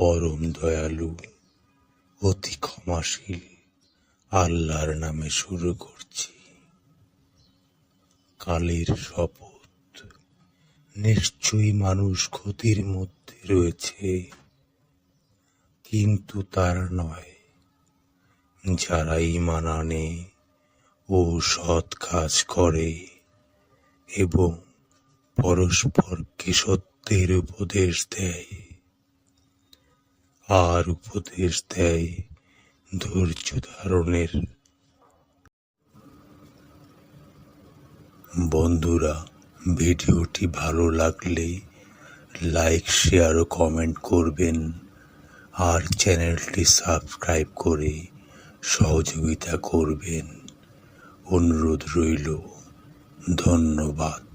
পরম দয়ালু, অতি ক্ষমাশীল, আল্লাহর নামে শুরু করছি। কালের শপথ, নিশ্চয়ই মানুষ ক্ষতির মধ্যে রয়েছে, কিন্তু তার নয়, যারা ইমান আনে ও সৎ কাজ করে এবং পরস্পরকে সত্যের উপদেশ দেয়। আর উপদেশ দেয় ধৈর্য ধারণের। বন্ধুরা, ভিডিওটি ভালো লাগলে লাইক, শেয়ার ও কমেন্ট করবেন। আর চ্যানেলটি সাবস্ক্রাইব করে সহযোগিতা করবেন। অনুরোধ রইল, ধন্যবাদ।